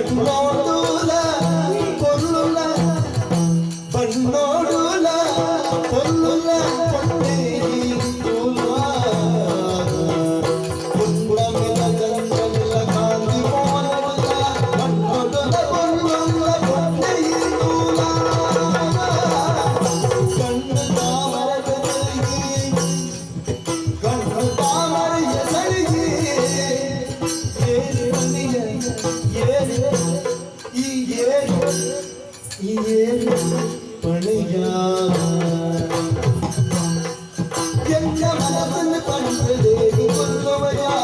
పొన్నోడుల పొల్లుల పొన్నోడుల పొల్లుల. ಈ ಏನೇ ಈ ಏನೇ ಪಣಿಯಾ ಏನ ಮನಸುನೆ ಪಣ್ತಿದೆ ಈ ಕೊನ್ನವಯಾ